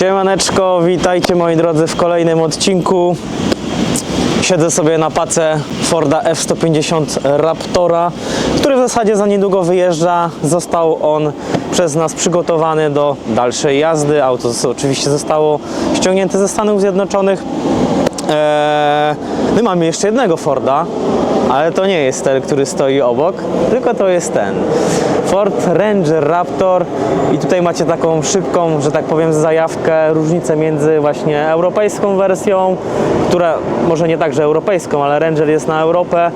Siemaneczko, witajcie moi drodzy w kolejnym odcinku. Siedzę sobie na pace Forda F-150 Raptora, który w zasadzie za niedługo wyjeżdża. Został on przez nas przygotowany do dalszej jazdy. Auto oczywiście zostało ściągnięte ze Stanów Zjednoczonych. Eee, my mamy jeszcze jednego Forda, ale to nie jest ten, który stoi obok, tylko to jest ten. Ford Ranger Raptor i tutaj macie taką szybką, że tak powiem, zajawkę, różnicę między właśnie europejską wersją, która może nie tak, że europejską, ale Ranger jest na Europę,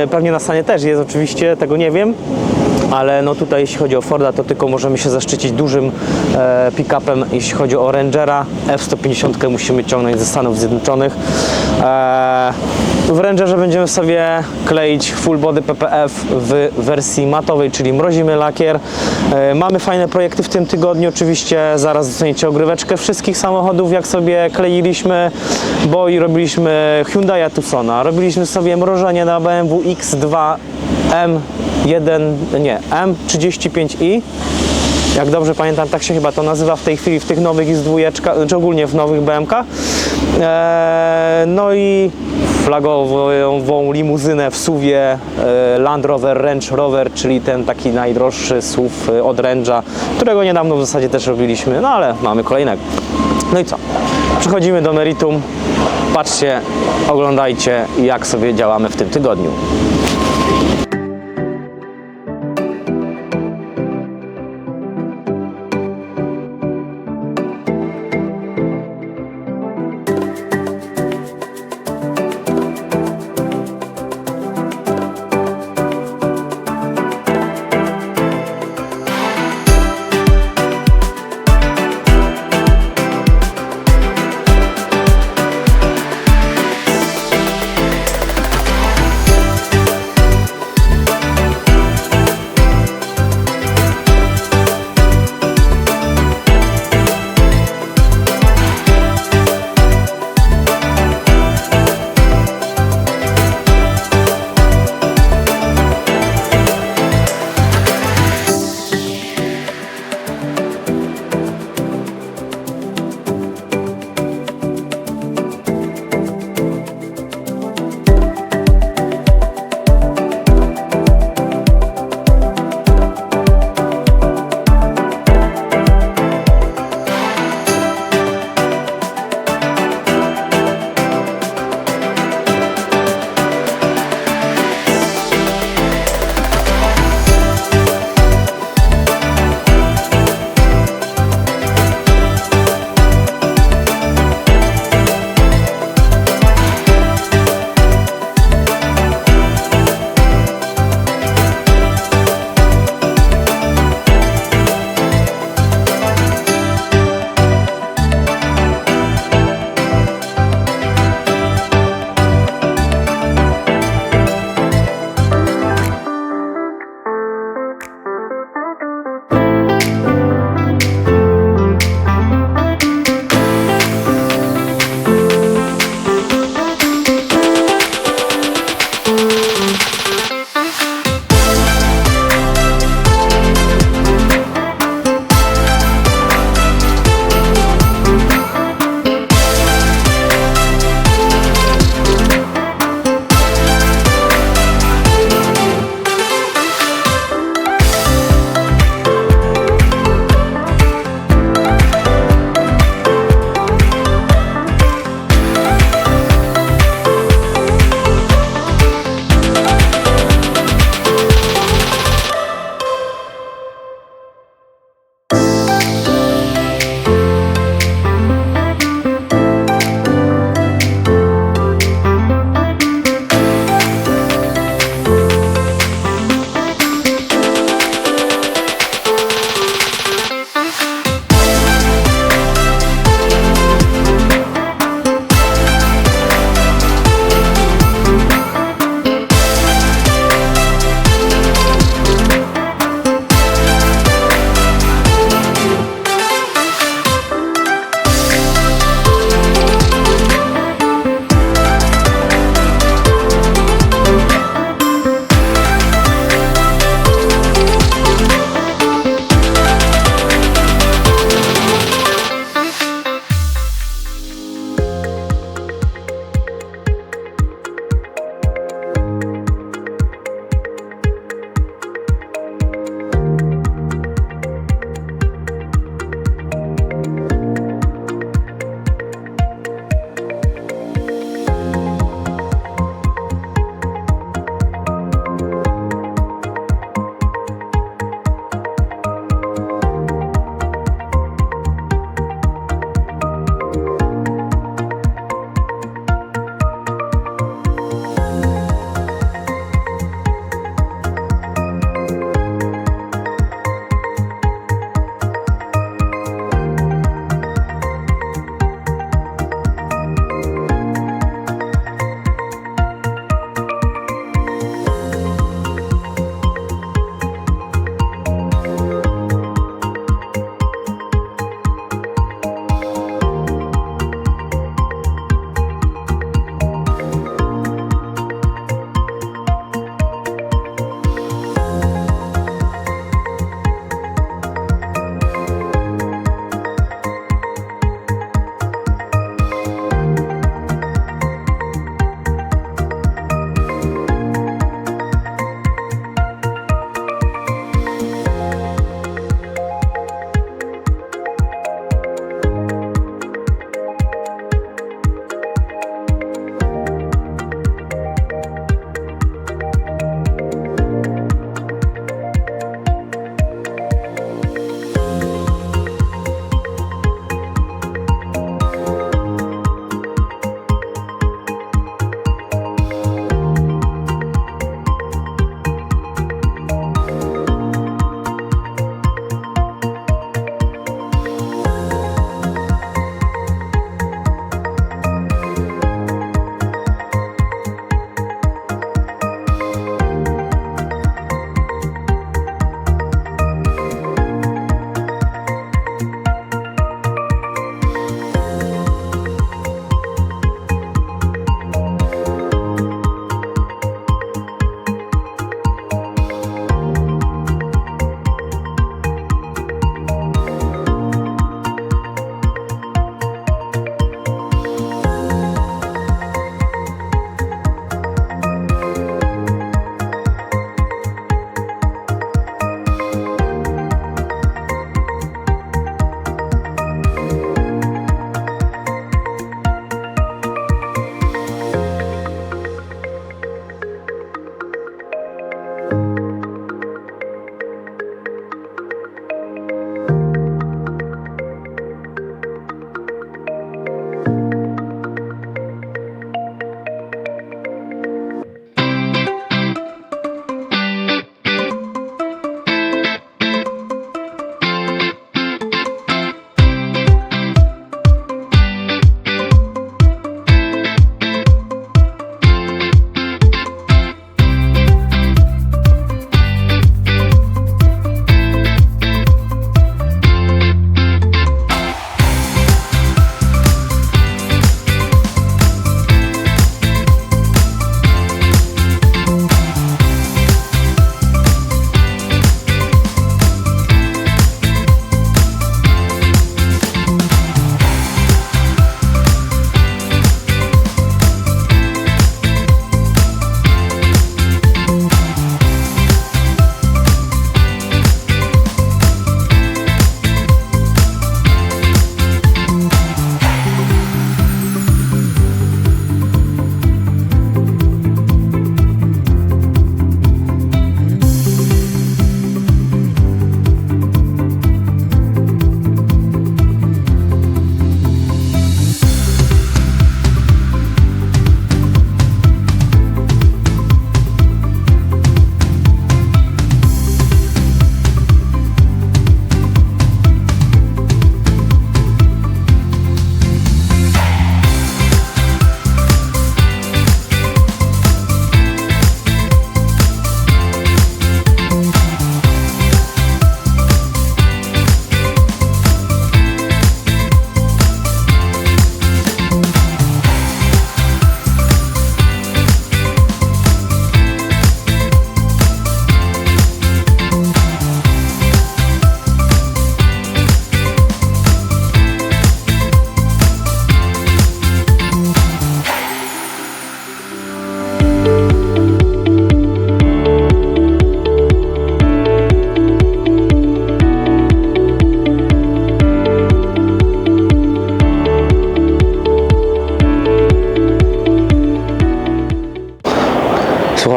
Yy, pewnie na stanie też jest oczywiście, tego nie wiem, ale no tutaj jeśli chodzi o Forda, to tylko możemy się zaszczycić dużym e, pick-upem, jeśli chodzi o Rangera. F-150 musimy ciągnąć ze Stanów Zjednoczonych. E, w Rangerze będziemy sobie kleić full body PPF w wersji matowej, czyli mrozimy lakier. E, mamy fajne projekty w tym tygodniu, oczywiście zaraz dostaniecie ogryweczkę wszystkich samochodów, jak sobie kleiliśmy, bo i robiliśmy Hyundai Tucsona, robiliśmy sobie mrożenie na BMW X2 M1, nie, M35i. Jak dobrze pamiętam, tak się chyba to nazywa w tej chwili w tych nowych X2, czy ogólnie w nowych BMK. Eee, no i flagową limuzynę w suwie e, Land Rover Range Rover, czyli ten taki najdroższy SUV e, od Range'a, którego niedawno w zasadzie też robiliśmy, no ale mamy kolejnego. No i co? Przechodzimy do meritum. Patrzcie, oglądajcie jak sobie działamy w tym tygodniu.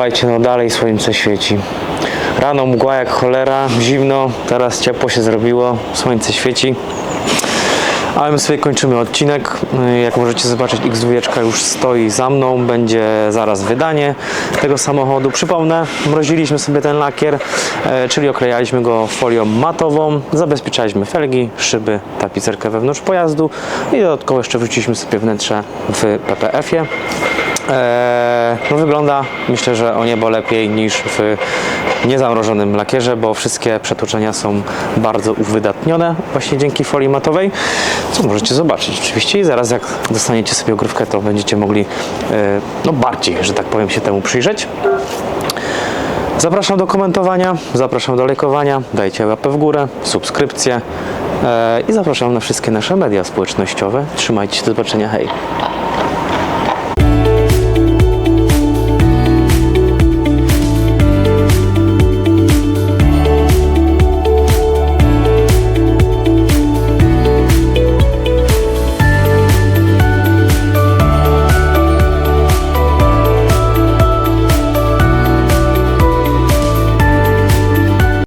Słuchajcie, no dalej słońce świeci. Rano mgła jak cholera, zimno, teraz ciepło się zrobiło, słońce świeci. Ale my sobie kończymy odcinek. Jak możecie zobaczyć, X2 już stoi za mną. Będzie zaraz wydanie tego samochodu. Przypomnę, mroziliśmy sobie ten lakier, e, czyli oklejaliśmy go folią matową, zabezpieczaliśmy felgi, szyby, tapicerkę wewnątrz pojazdu i dodatkowo jeszcze wrzuciliśmy sobie wnętrze w PPF-ie. Eee, no wygląda myślę, że o niebo lepiej niż w niezamrożonym lakierze, bo wszystkie przetłoczenia są bardzo uwydatnione właśnie dzięki folii matowej, co możecie zobaczyć oczywiście i zaraz jak dostaniecie sobie ogrywkę, to będziecie mogli e, no bardziej, że tak powiem, się temu przyjrzeć. Zapraszam do komentowania, zapraszam do lajkowania, dajcie łapę w górę, subskrypcję e, i zapraszam na wszystkie nasze media społecznościowe. Trzymajcie się, do zobaczenia, hej!